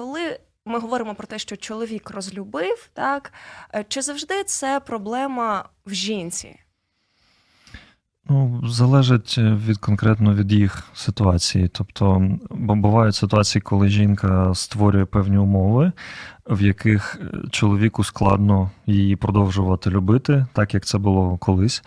коли ми говоримо про те, що чоловік розлюбив, так е, чи завжди це проблема в жінці? Ну, залежить е, від конкретно від їх ситуації. Тобто, бо бувають ситуації, коли жінка створює певні умови, в яких е, чоловіку складно її продовжувати любити, так як це було колись.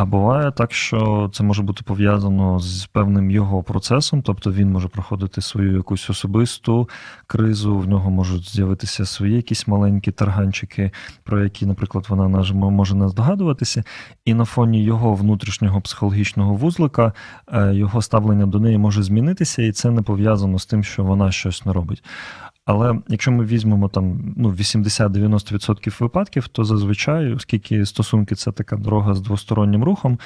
А буває так, що це може бути пов'язано з певним його процесом, тобто він може проходити свою якусь особисту кризу, в нього можуть з'явитися свої якісь маленькі тарганчики, про які, наприклад, вона може не здогадуватися, і на фоні його внутрішнього психологічного вузлика е, його ставлення до неї може змінитися, і це не пов'язано з тим, що вона щось не робить. Але якщо ми візьмемо там ну, 80-90% випадків, то зазвичай, оскільки стосунки це така дорога з двостороннім рухом,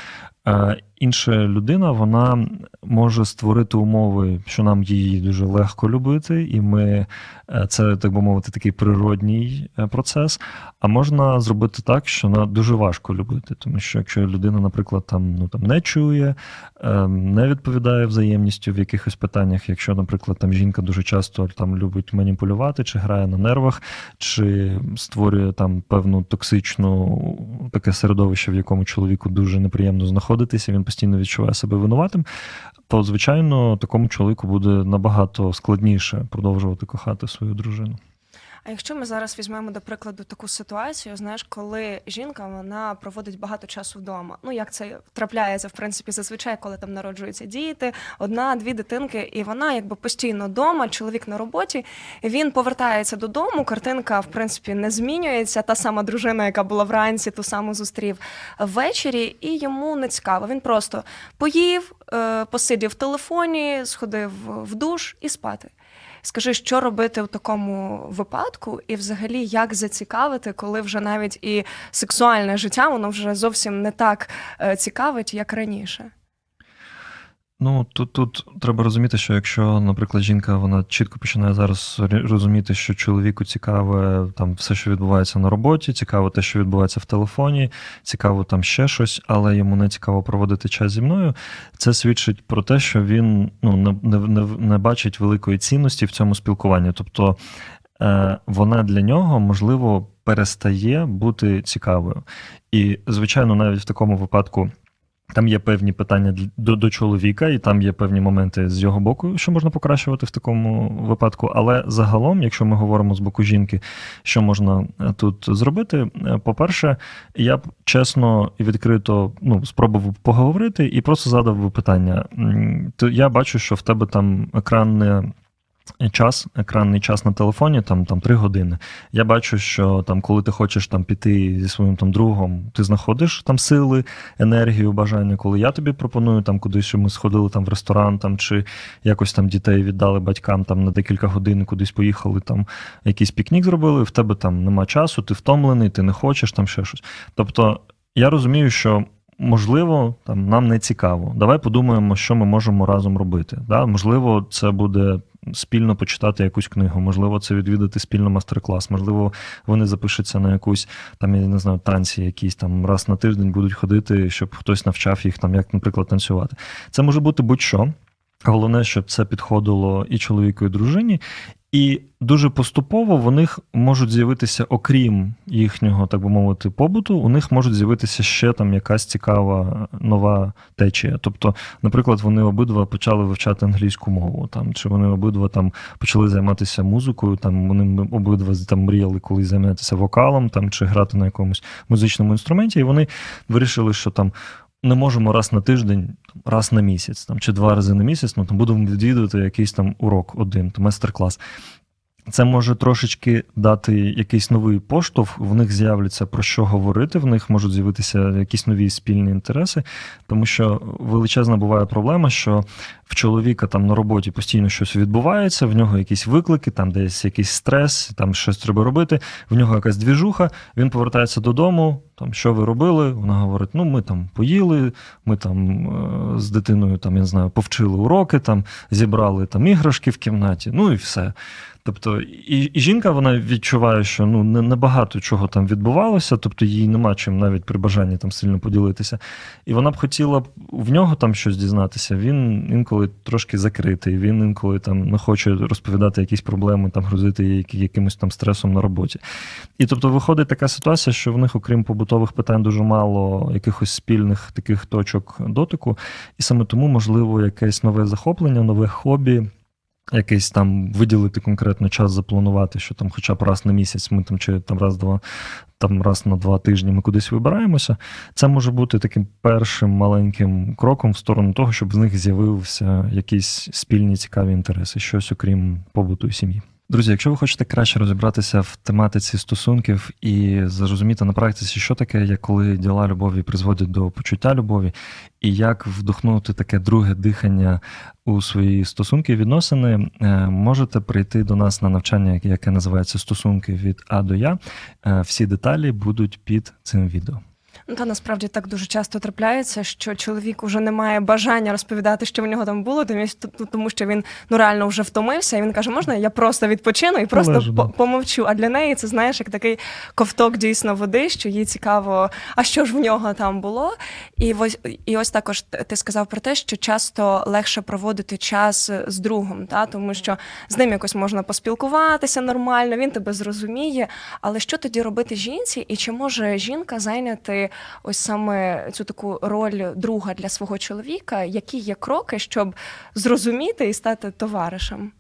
е, інша людина вона може створити умови, що нам її дуже легко любити, і ми е, це, так би мовити, такий природній е, процес. А можна зробити так, що на дуже важко любити, тому що якщо людина, наприклад, там ну там не чує, е, не відповідає взаємністю в якихось питаннях, якщо, наприклад, там жінка дуже часто там любить маніпулювати, чи грає на нервах, чи створює там певну токсичну таке середовище, в якому чоловіку дуже неприємно знаходитися, він постійно відчуває себе винуватим, то звичайно такому чоловіку буде набагато складніше продовжувати кохати свою дружину. А якщо ми зараз візьмемо до прикладу таку ситуацію, знаєш, коли жінка вона проводить багато часу вдома. Ну як це трапляється, в принципі, зазвичай, коли там народжуються діти, одна-дві дитинки, і вона якби постійно вдома, чоловік на роботі. Він повертається додому. Картинка, в принципі, не змінюється. Та сама дружина, яка була вранці, ту саму зустрів ввечері, і йому не цікаво. Він просто поїв, е, посидів в телефоні, сходив в душ і спати. Скажи, що робити в такому випадку, і взагалі як зацікавити, коли вже навіть і сексуальне життя воно вже зовсім не так е, цікавить, як раніше. Ну тут, тут треба розуміти, що якщо, наприклад, жінка вона чітко починає зараз розуміти, що чоловіку цікаве там все, що відбувається на роботі, цікаво те, що відбувається в телефоні, цікаво там ще щось, але йому не цікаво проводити час зі мною. Це свідчить про те, що він ну не, не, не бачить великої цінності в цьому спілкуванні. Тобто е, вона для нього можливо перестає бути цікавою. І, звичайно, навіть в такому випадку. Там є певні питання до, до чоловіка, і там є певні моменти з його боку, що можна покращувати в такому випадку. Але загалом, якщо ми говоримо з боку жінки, що можна е, тут зробити, Е, по-перше, я б чесно і відкрито ну, спробував поговорити і просто задав би питання. Я бачу, що в тебе там екранне. Час, екранний час на телефоні, там, там 3 години. Я бачу, що там, коли ти хочеш там піти зі своїм там другом, ти знаходиш там сили, енергію, бажання. Коли я тобі пропоную там кудись, що ми сходили там в ресторан, там чи якось там дітей віддали батькам там на декілька годин, кудись поїхали, там якийсь пікнік зробили. В тебе там нема часу, ти втомлений, ти не хочеш там ще щось. Тобто, я розумію, що. Можливо, там нам не цікаво. Давай подумаємо, що ми можемо разом робити. Да? Можливо, це буде спільно почитати якусь книгу, можливо, це відвідати спільно мастер-клас, можливо, вони запишуться на якусь там, я не знаю, танці, якісь там раз на тиждень будуть ходити, щоб хтось навчав їх там, як, наприклад, танцювати. Це може бути будь-що. Головне, щоб це підходило і чоловіку, і дружині. І дуже поступово в них можуть з'явитися, окрім їхнього, так би мовити, побуту, у них можуть з'явитися ще там якась цікава нова течія. Тобто, наприклад, вони обидва почали вивчати англійську мову, там чи вони обидва там почали займатися музикою. Там вони обидва там мріяли колись займатися вокалом, там чи грати на якомусь музичному інструменті, і вони вирішили, що там. Не можемо раз на тиждень, раз на місяць, там чи два рази на місяць, ну там будемо відвідувати якийсь там урок один, майстер-клас. Це може трошечки дати якийсь новий поштовх, в них з'являться про що говорити, в них можуть з'явитися якісь нові спільні інтереси, тому що величезна буває проблема, що в чоловіка там на роботі постійно щось відбувається, в нього якісь виклики, там десь якийсь стрес, там щось треба робити, в нього якась двіжуха, він повертається додому. Там що ви робили? Вона говорить: ну ми там поїли, ми там е, з дитиною там я не знаю, повчили уроки, там зібрали там іграшки в кімнаті, ну і все. Тобто, і, і жінка вона відчуває, що ну не, небагато чого там відбувалося, тобто їй нема чим навіть при бажанні там сильно поділитися. І вона б хотіла в нього там щось дізнатися. Він інколи трошки закритий, він інколи там не хоче розповідати якісь проблеми, там грузити її якимось там стресом на роботі. І тобто виходить така ситуація, що в них, окрім побутових питань, дуже мало якихось спільних таких точок дотику, і саме тому можливо якесь нове захоплення, нове хобі. Якийсь там виділити конкретно час, запланувати, що там хоча б раз на місяць ми там чи там раз-два, там раз на два тижні ми кудись вибираємося. Це може бути таким першим маленьким кроком в сторону того, щоб з них з'явився якісь спільні цікаві інтереси, щось окрім побуту і сім'ї. Друзі, якщо ви хочете краще розібратися в тематиці стосунків і зрозуміти на практиці, що таке, як коли діла любові призводять до почуття любові, і як вдохнути таке друге дихання у свої стосунки і відносини, е, можете прийти до нас на навчання, яке називається Стосунки від А до Я. Е, Всі деталі будуть під цим відео. Ну, та насправді так дуже часто трапляється, що чоловік уже не має бажання розповідати, що в нього там було, тому, що він ну реально вже втомився, і він каже, можна я просто відпочину і просто Полежу, по- помовчу. А для неї це знаєш як такий ковток дійсно води, що їй цікаво, а що ж в нього там було. І ось і ось також ти сказав про те, що часто легше проводити час з другом, та тому що з ним якось можна поспілкуватися нормально, він тебе зрозуміє. Але що тоді робити жінці, і чи може жінка зайняти ось саме цю таку роль друга для свого чоловіка? Які є кроки, щоб зрозуміти і стати товаришем?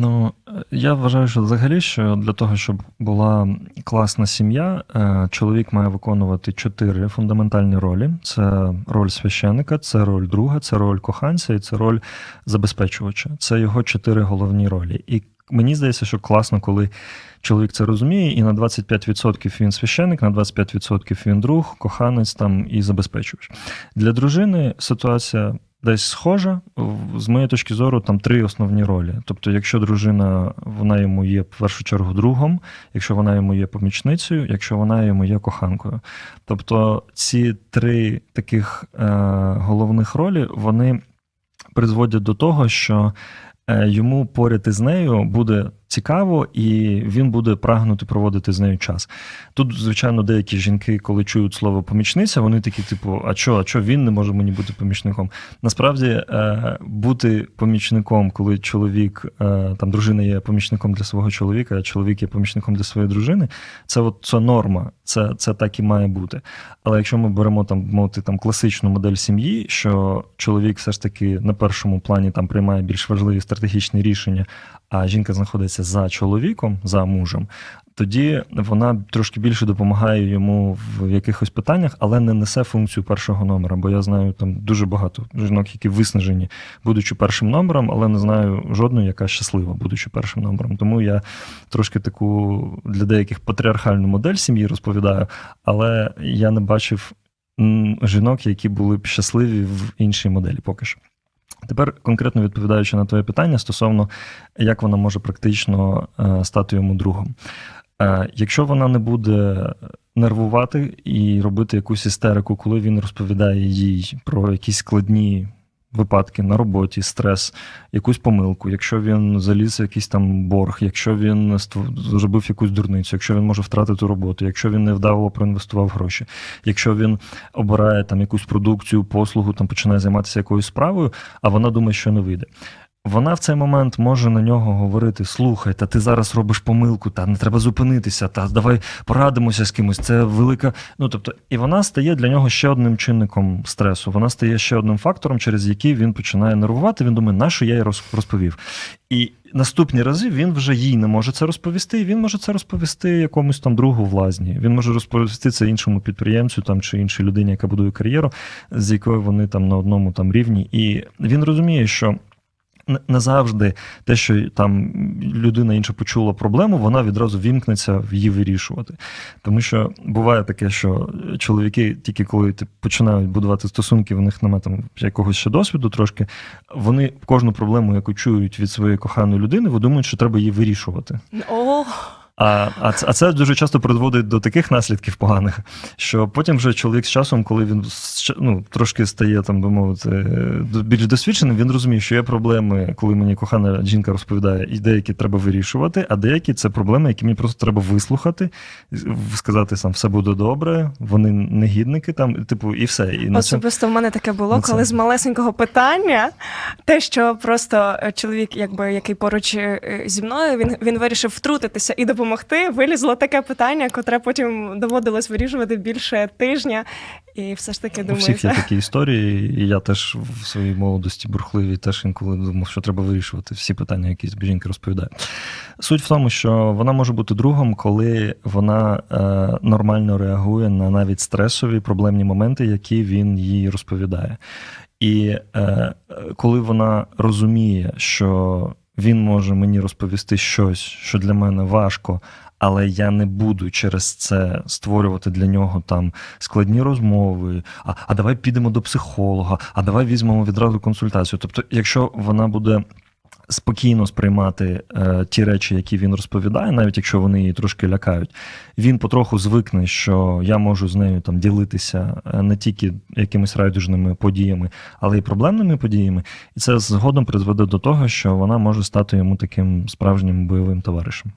Ну, я вважаю, що взагалі, що для того, щоб була класна сім'я, е, чоловік має виконувати чотири фундаментальні ролі: це роль священика, це роль друга, це роль коханця і це роль забезпечувача. Це його чотири головні ролі. І мені здається, що класно, коли чоловік це розуміє, і на 25% він священик, на 25% він друг, коханець там і забезпечувач. Для дружини ситуація десь схожа. З моєї точки зору, там три основні ролі. Тобто, якщо дружина вона йому є в першу чергу другом, якщо вона йому є помічницею, якщо вона йому є коханкою. Тобто ці три таких е, головних ролі вони призводять до того, що е, йому поряд із нею буде цікаво, і він буде прагнути проводити з нею час. Тут, звичайно, деякі жінки, коли чують слово помічниця, вони такі, типу, а що, а що він не може мені бути помічником? Насправді, е, бути помічником, коли чоловік, е, там дружина є помічником для свого чоловіка, а чоловік є помічником для своєї дружини, це от це норма, це, це так і має бути. Але якщо ми беремо там мовити там класичну модель сім'ї, що чоловік все ж таки на першому плані там приймає більш важливі стратегічні рішення, а жінка знаходиться за чоловіком, за мужем, тоді вона трошки більше допомагає йому в якихось питаннях, але не несе функцію першого номера. Бо я знаю там дуже багато жінок, які виснажені, будучи першим номером, але не знаю жодної, яка щаслива, будучи першим номером. Тому я трошки таку для деяких патріархальну модель сім'ї розповідаю, але я не бачив жінок, які були б щасливі в іншій моделі поки що. Тепер конкретно відповідаючи на твоє питання стосовно як вона може практично е, стати йому другом. Е, Якщо вона не буде нервувати і робити якусь істерику, коли він розповідає їй про якісь складні випадки на роботі, стрес, якусь помилку, якщо він заліз в якийсь там борг, якщо він зробив якусь дурницю, якщо він може втратити роботу, якщо він невдало проінвестував гроші, якщо він обирає там якусь продукцію, послугу, там починає займатися якоюсь справою, а вона думає, що не вийде. Вона в цей момент може на нього говорити: слухай, та ти зараз робиш помилку, та не треба зупинитися, та давай порадимося з кимось. Це велика. Ну тобто, і вона стає для нього ще одним чинником стресу. Вона стає ще одним фактором, через який він починає нервувати. Він думає, на що я їй роз- розповів. І наступні рази він вже їй не може це розповісти. Він може це розповісти якомусь там другу в лазні. Він може розповісти це іншому підприємцю там чи іншій людині, яка будує кар'єру, з якою вони там на одному там рівні. І він розуміє, що. Не- Не завжди те, що там людина інша почула проблему, вона відразу вімкнеться її вирішувати. Тому що буває таке, що чоловіки, тільки коли ти починають будувати стосунки, в них немає там якогось ще досвіду трошки. Вони кожну проблему, яку чують від своєї коханої людини, вони думають, що треба її вирішувати. О, А, а, це, а це дуже часто призводить до таких наслідків поганих, що потім вже чоловік з часом, коли він ну, трошки стає там, би мовити, більш досвідченим, він розуміє, що є проблеми, коли мені кохана жінка розповідає, і деякі треба вирішувати, а деякі це проблеми, які мені просто треба вислухати, сказати сам, все буде добре, вони негідники, там, типу, і все. І на цьому- Особисто в мене таке було, на це- коли з малесенького питання, те, що просто е, чоловік, якби який поруч е, зі мною, він, він вирішив втрутитися і допомогти. Вилізло таке питання, котре потім доводилось вирішувати більше тижня. І все ж таки У всіх є такі історії, і я теж в своїй молодості бурхливій теж інколи думав, що треба вирішувати всі питання, які тобі жінка розповідає. Суть в тому, що вона може бути другом, коли вона е, нормально реагує на навіть стресові проблемні моменти, які він їй розповідає. І е, е, коли вона розуміє, що він може мені розповісти щось, що для мене важко, але я не буду через це створювати для нього там складні розмови. А, а давай підемо до психолога, а давай візьмемо відразу консультацію. Тобто, якщо вона буде. Спокійно сприймати е, ті речі, які він розповідає, навіть якщо вони її трошки лякають, він потроху звикне, що я можу з нею там ділитися е, не тільки якимись райдужними подіями, але й проблемними подіями. І це згодом призведе до того, що вона може стати йому таким справжнім бойовим товаришем.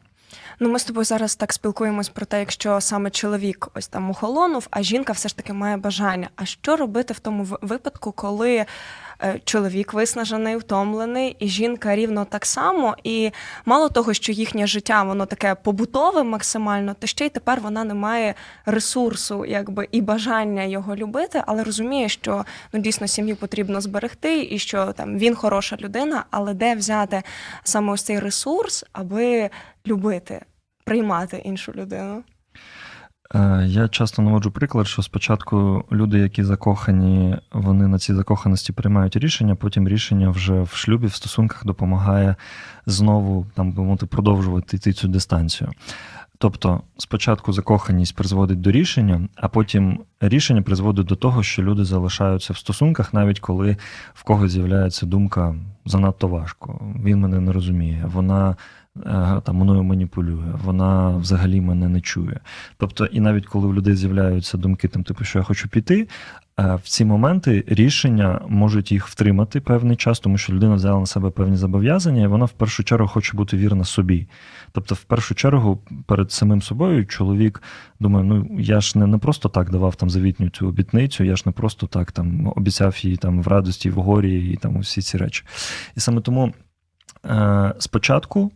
Ну, ми з тобою зараз так спілкуємось про те, якщо саме чоловік ось там охолонув, а жінка все ж таки має бажання. А що робити в тому випадку, коли чоловік виснажений, втомлений, і жінка рівно так само? І мало того, що їхнє життя воно таке побутове максимально, то ще й тепер вона не має ресурсу, якби і бажання його любити, але розуміє, що ну дійсно сім'ю потрібно зберегти, і що там він хороша людина, але де взяти саме ось цей ресурс, аби любити, приймати іншу людину. Е, Я часто наводжу приклад, що спочатку люди, які закохані, вони на цій закоханості приймають рішення, потім рішення вже в шлюбі, в стосунках допомагає знову там би мовити, продовжувати йти цю дистанцію. Тобто, спочатку закоханість призводить до рішення, а потім рішення призводить до того, що люди залишаються в стосунках, навіть коли в когось з'являється думка занадто важко. Він мене не розуміє, вона там мною маніпулює, вона взагалі мене не чує. Тобто, і навіть коли в людей з'являються думки, там, типу, що я хочу піти, е, в ці моменти рішення можуть їх втримати певний час, тому що людина взяла на себе певні зобов'язання, і вона в першу чергу хоче бути вірна собі. Тобто, в першу чергу, перед самим собою чоловік думає: ну я ж не, не просто так давав там завітню цю обітницю, я ж не просто так там обіцяв їй там в радості, в горі і там усі ці речі. І саме тому е, спочатку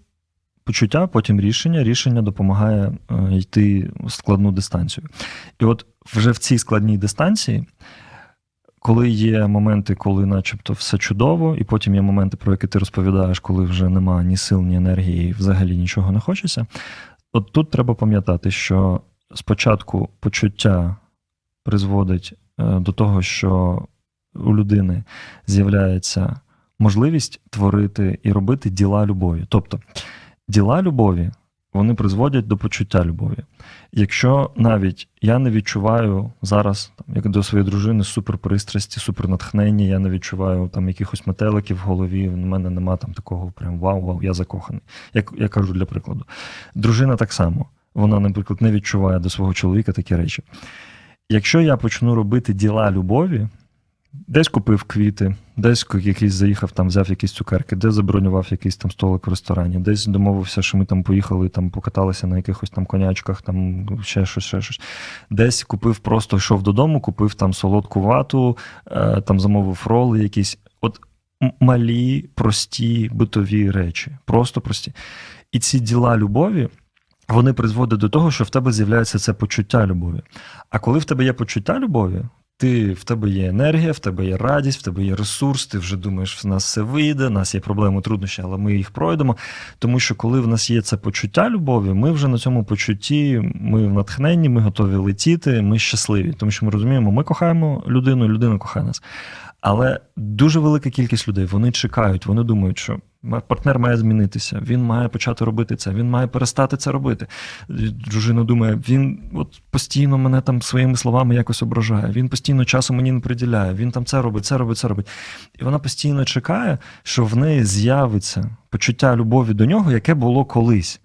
почуття, потім рішення. Рішення допомагає е, йти складну дистанцію. І от вже в цій складній дистанції, коли є моменти, коли начебто все чудово, і потім є моменти, про які ти розповідаєш, коли вже нема ні сил, ні енергії, і взагалі нічого не хочеться. От тут треба пам'ятати, що спочатку почуття призводить е, до того, що у людини з'являється можливість творити і робити діла любові. Тобто діла любові вони призводять до почуття любові. Якщо навіть я не відчуваю зараз, там, як до своєї дружини, суперпристрасті, супернатхнення, я не відчуваю там якихось метеликів в голові, в мене нема там такого прям вау-вау, я закоханий. Як я кажу для прикладу. Дружина так само. Вона, наприклад, не відчуває до свого чоловіка такі речі. Якщо я почну робити діла любові, десь купив квіти, десь якийсь заїхав, там взяв якісь цукерки, десь забронював якийсь там столик в ресторані, десь домовився, що ми там поїхали, там покаталися на якихось там конячках, там ще щось, ще щось. Десь купив, просто йшов додому, купив там солодку вату, е, там замовив роли якісь. От малі, прості битові речі, просто прості. І ці діла любові. Вони призводять до того, що в тебе з'являється це почуття любові. А коли в тебе є почуття любові, ти в тебе є енергія, в тебе є радість, в тебе є ресурс, ти вже думаєш, в нас все вийде, в нас є проблеми, труднощі, але ми їх пройдемо. Тому що коли в нас є це почуття любові, ми вже на цьому почутті, ми в натхненні, ми готові летіти, ми щасливі, тому що ми розуміємо, ми кохаємо людину, людина кохає нас. Але дуже велика кількість людей вони чекають, вони думають, що партнер має змінитися, він має почати робити це, він має перестати це робити. Дружина думає, він от постійно мене там своїми словами якось ображає, він постійно часу мені не приділяє, він там це робить, це робить, це робить. І вона постійно чекає, що в неї з'явиться почуття любові до нього, яке було колись.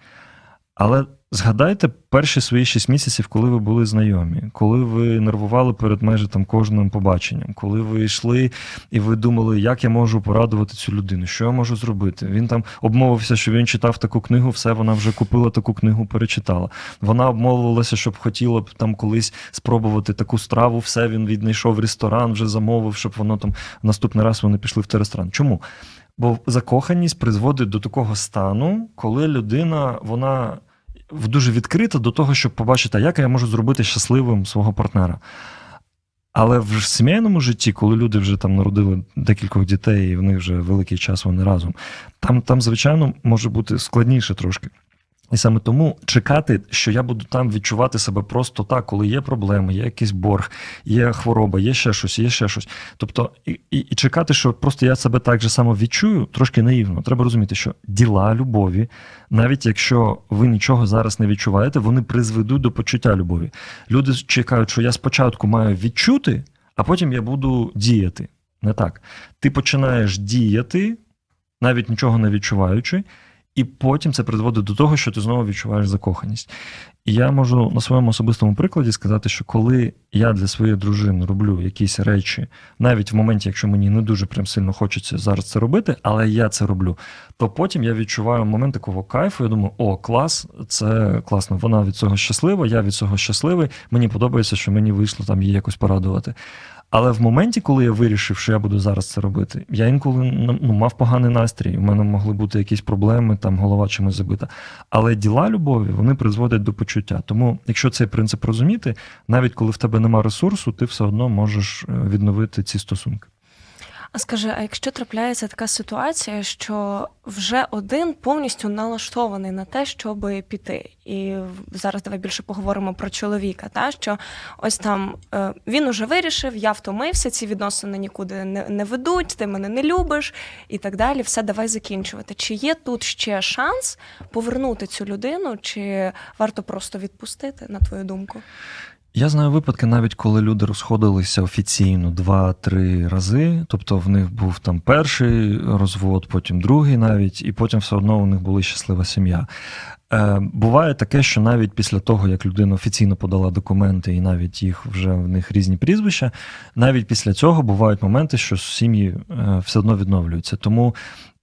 Але згадайте перші свої шість місяців, коли ви були знайомі, коли ви нервували перед майже там кожним побаченням, коли ви йшли і ви думали, як я можу порадувати цю людину, що я можу зробити. Він там обмовився, що він читав таку книгу, все, вона вже купила таку книгу, перечитала. Вона обмовилася, щоб хотіла б там колись спробувати таку страву, все він віднайшов ресторан, вже замовив, щоб воно там наступний раз вони пішли в той ресторан. Чому? Бо закоханість призводить до такого стану, коли людина вона дуже відкрита до того, щоб побачити, як я можу зробити щасливим свого партнера. Але в сімейному житті, коли люди вже там народили декількох дітей, і в них вже великий час вони разом, там, там звичайно, може бути складніше трошки. І саме тому чекати, що я буду там відчувати себе просто так, коли є проблеми, є якийсь борг, є хвороба, є ще щось, є ще щось. Тобто, і, і, і чекати, що просто я себе так же само відчую, трошки наївно. Треба розуміти, що діла любові, навіть якщо ви нічого зараз не відчуваєте, вони призведуть до почуття любові. Люди чекають, що я спочатку маю відчути, а потім я буду діяти. Не так. Ти починаєш діяти, навіть нічого не відчуваючи, і потім це призводить до того, що ти знову відчуваєш закоханість. І я можу на своєму особистому прикладі сказати, що коли я для своєї дружини роблю якісь речі, навіть в моменті, якщо мені не дуже прям сильно хочеться зараз це робити, але я це роблю, то потім я відчуваю момент такого кайфу. Я думаю, о, клас, це класно. Вона від цього щаслива, я від цього щасливий. Мені подобається, що мені вийшло там її якось порадувати. Але в моменті, коли я вирішив, що я буду зараз це робити, я інколи ну, мав поганий настрій. У мене могли бути якісь проблеми, там голова чимось забита. Але діла любові вони призводять до почуття. Тому, якщо цей принцип розуміти, навіть коли в тебе нема ресурсу, ти все одно можеш е, відновити ці стосунки. А скажи, а якщо трапляється така ситуація, що вже один повністю налаштований на те, щоб піти, і зараз давай більше поговоримо про чоловіка, та що ось там е, він уже вирішив, я втомився, ці відносини нікуди не, не ведуть, ти мене не любиш і так далі. Все, давай закінчувати. Чи є тут ще шанс повернути цю людину, чи варто просто відпустити, на твою думку? Я знаю випадки, навіть коли люди розходилися офіційно два-три рази. Тобто в них був там перший розвод, потім другий навіть, і потім все одно у них була щаслива сім'я. Е, буває таке, що навіть після того, як людина офіційно подала документи, і навіть їх вже в них різні прізвища, навіть після цього бувають моменти, що сім'ї е, все одно відновлюються. Тому.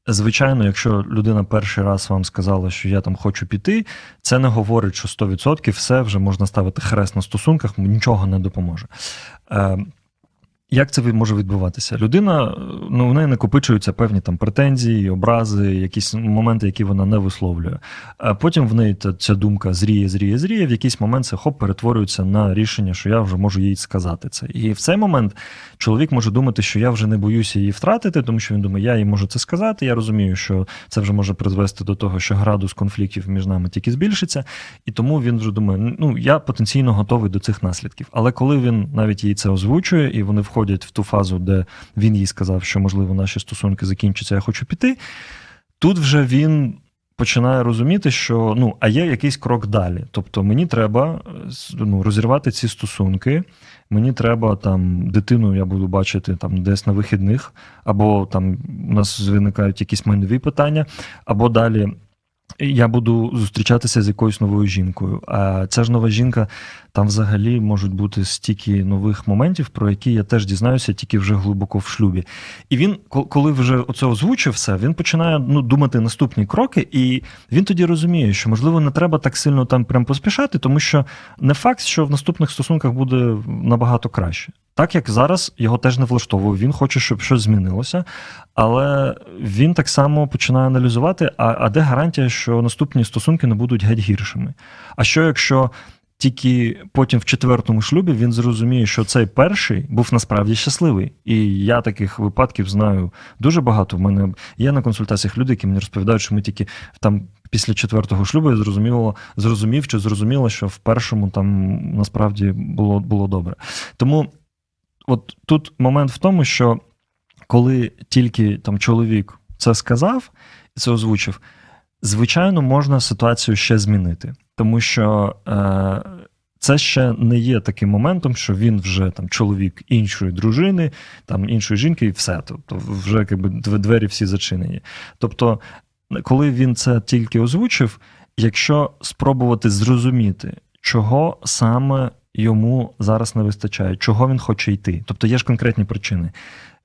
Звичайно, якщо людина перший раз вам сказала, що я там хочу піти, це не говорить, що 100% все вже можна ставити хрест на стосунках, нічого не допоможе. Е, як це може відбуватися? Людина, ну, в неї накопичуються певні там претензії, образи, якісь моменти, які вона не висловлює. А потім в неї ця, ця думка зріє, зріє, зріє. В якийсь момент це хоп перетворюється на рішення, що я вже можу їй сказати це. І в цей момент чоловік може думати, що я вже не боюся її втратити, тому що він думає, я їй можу це сказати. Я розумію, що це вже може призвести до того, що градус конфліктів між нами тільки збільшиться, і тому він вже думає, ну я потенційно готовий до цих наслідків. Але коли він навіть їй це озвучує, і вони входять в ту фазу, де він їй сказав, що можливо наші стосунки закінчаться, я хочу піти. Тут вже він починає розуміти, що ну, а є якийсь крок далі. Тобто мені треба е, ну, розірвати ці стосунки. Мені треба там дитину, я буду бачити там десь на вихідних, або там у нас виникають якісь майнові питання, або далі. Я буду зустрічатися з якоюсь новою жінкою. А ця ж нова жінка, там взагалі можуть бути стільки нових моментів, про які я теж дізнаюся тільки вже глибоко в шлюбі. І він, коли вже оце озвучив все, він починає ну, думати наступні кроки, і він тоді розуміє, що можливо не треба так сильно там прям поспішати, тому що не факт, що в наступних стосунках буде набагато краще. Так як зараз його теж не влаштовує, він хоче, щоб щось змінилося, але він так само починає аналізувати: а, а де гарантія, що наступні стосунки не будуть геть гіршими? А що якщо тільки потім в четвертому шлюбі він зрозуміє, що цей перший був насправді щасливий? І я таких випадків знаю дуже багато. В мене є на консультаціях люди, які мені розповідають, що ми тільки там. Після четвертого шлюбу зрозуміло, зрозумів чи зрозуміло, що в першому там насправді було, було добре. Тому от тут момент в тому, що коли тільки там чоловік це сказав і це озвучив, звичайно, можна ситуацію ще змінити, тому що е, це ще не є таким моментом, що він вже там чоловік іншої дружини, там іншої жінки, і все. Тобто, вже якби двері всі зачинені. Тобто, коли він це тільки озвучив. якщо спробувати зрозуміти, чого саме йому зараз не вистачає, чого він хоче йти. Тобто є ж конкретні причини.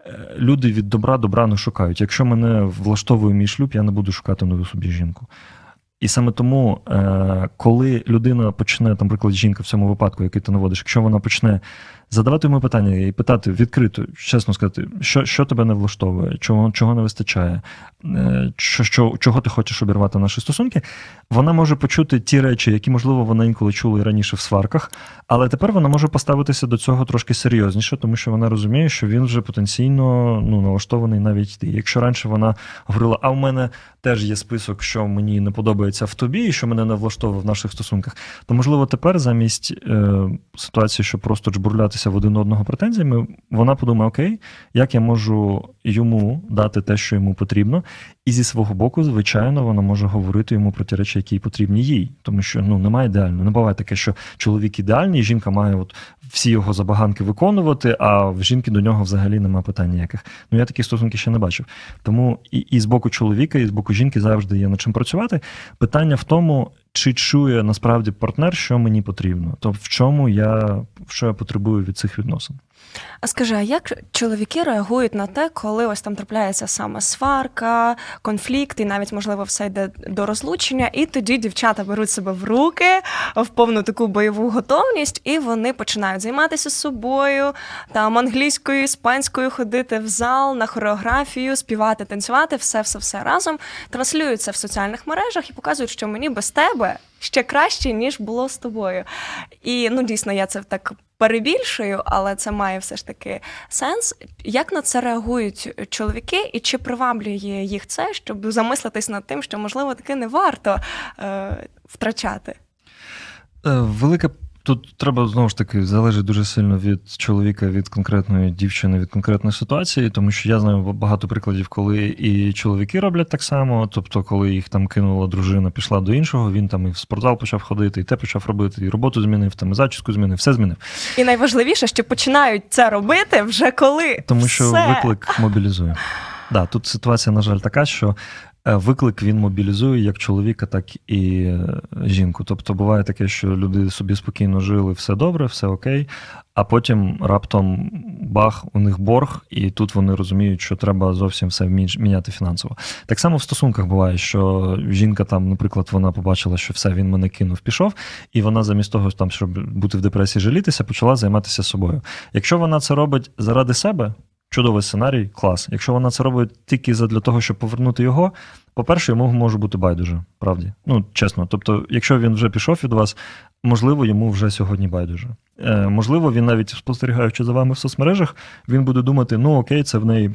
Е, Люди від добра добра не шукають. Якщо мене влаштовує мій шлюб, я не буду шукати нову собі жінку. І саме тому, е, коли людина почне, наприклад, жінка в цьому випадку, який ти наводиш, якщо вона почне задавати йому питання і питати відкрито, чесно сказати, що, що тебе не влаштовує, чого, чого не вистачає, е, що, що, чого ти хочеш обірвати наші стосунки, вона може почути ті речі, які, можливо, вона інколи чула і раніше в сварках, але тепер вона може поставитися до цього трошки серйозніше, тому що вона розуміє, що він вже потенційно ну, налаштований навіть йти. Якщо раніше вона говорила, а в мене теж є список, що мені не подобається в тобі, і що мене не влаштовує в наших стосунках, то можливо тепер замість е, ситуації, щоб просто джбурлятися в один одного претензіями, вона подумає: окей, як я можу йому дати те, що йому потрібно, і зі свого боку, звичайно, вона може говорити йому про ті речі, які потрібні їй, тому що ну немає ідеально. Не буває таке, що чоловік ідеальний, і жінка має от всі його забаганки виконувати, а в жінки до нього взагалі немає питань ніяких. Ну я такі стосунки ще не бачив. Тому і, і з боку чоловіка, і з боку жінки завжди є над чим працювати. Питання в тому, чи чує насправді партнер, що мені потрібно, тобто в чому я що я потребую від цих відносин. А скажи, а як чоловіки реагують на те, коли ось там трапляється саме сварка, конфлікт, і навіть можливо все йде до розлучення, і тоді дівчата беруть себе в руки в повну таку бойову готовність, і вони починають займатися собою, там англійською, іспанською ходити в зал на хореографію, співати, танцювати, все, все, все разом, транслюються в соціальних мережах і показують, що мені без тебе ще краще, ніж було з тобою. І ну дійсно я це так перебільшую, але це має все ж таки сенс. Як на це реагують чоловіки, і чи приваблює їх це, щоб замислитись над тим, що можливо таки не варто е, втрачати? Е, Велика тут треба знову ж таки залежить дуже сильно від чоловіка, від конкретної дівчини, від конкретної ситуації, тому що я знаю багато прикладів, коли і чоловіки роблять так само. Тобто, коли їх там кинула дружина, пішла до іншого, він там і в спортзал почав ходити, і те почав робити, і роботу змінив, там і зачіску змінив, все змінив. І найважливіше, що починають це робити вже коли Тому що все. виклик мобілізує. Да, тут ситуація, на жаль, така, що виклик він мобілізує як чоловіка, так і е, жінку. Тобто буває таке, що люди собі спокійно жили, все добре, все окей, а потім раптом бах, у них борг, і тут вони розуміють, що треба зовсім все міняти фінансово. Так само в стосунках буває, що жінка там, наприклад, вона побачила, що все, він мене кинув, пішов, і вона замість того, там, щоб бути в депресії, жалітися, почала займатися собою. Якщо вона це робить заради себе, чудовий сценарій, клас. Якщо вона це робить тільки для того, щоб повернути його, по-перше, йому може бути байдуже, правді. Ну, чесно. Тобто, якщо він вже пішов від вас, можливо, йому вже сьогодні байдуже. Е, можливо, він навіть спостерігаючи за вами в соцмережах, він буде думати: ну окей, це в неї.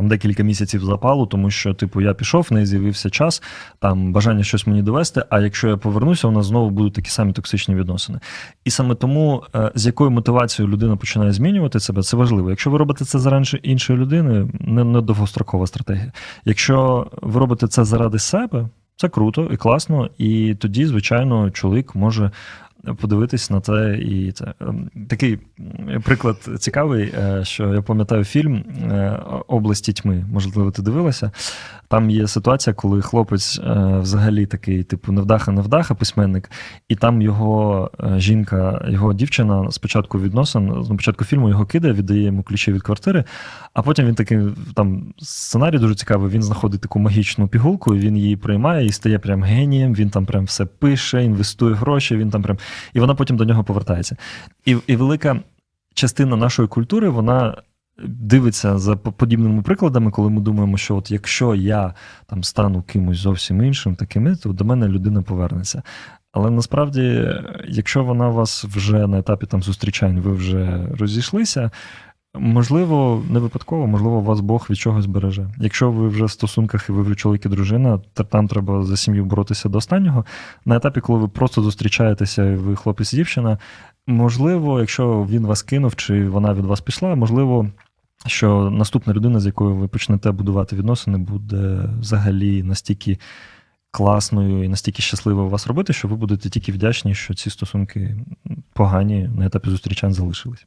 Там декілька місяців запалу, тому що, типу, я пішов, в неї з'явився час, там бажання щось мені довести. А якщо я повернуся, у нас знову будуть такі самі токсичні відносини. І саме тому, е, з якою мотивацією людина починає змінювати себе, це важливо. Якщо ви робите це заради іншої людини, не, не довгострокова стратегія. Якщо ви робите це заради себе, це круто і класно. І тоді, звичайно, чоловік може подивитись на це і це. Ем, Такий приклад цікавий, е, що я пам'ятаю фільм е, Області тьми. Можливо, ти дивилася. Там є ситуація, коли хлопець е, взагалі такий, типу, невдаха, невдаха, письменник, і там його жінка, його дівчина спочатку відносин, на початку фільму його кидає, віддає йому ключі від квартири, а потім він такий там сценарій дуже цікавий. Він знаходить таку магічну пігулку, він її приймає і стає прям генієм. Він там прям все пише, інвестує гроші. Він там прям і вона потім до нього повертається. І, і велика частина нашої культури, вона. Дивиться за подібними прикладами, коли ми думаємо, що от якщо я там стану кимось зовсім іншим, таким, то до мене людина повернеться. Але насправді, якщо вона вас вже на етапі там зустрічань, ви вже розійшлися, можливо, не випадково, можливо, вас Бог від чогось береже. Якщо ви вже в стосунках і ви вже чоловік і дружина, то там треба за сім'ю боротися до останнього. На етапі, коли ви просто зустрічаєтеся, і ви хлопець дівчина, можливо, якщо він вас кинув чи вона від вас пішла, можливо. Що наступна людина, з якою ви почнете будувати відносини, буде взагалі настільки класною і настільки щасливою вас робити, що ви будете тільки вдячні, що ці стосунки погані на етапі зустрічань залишились.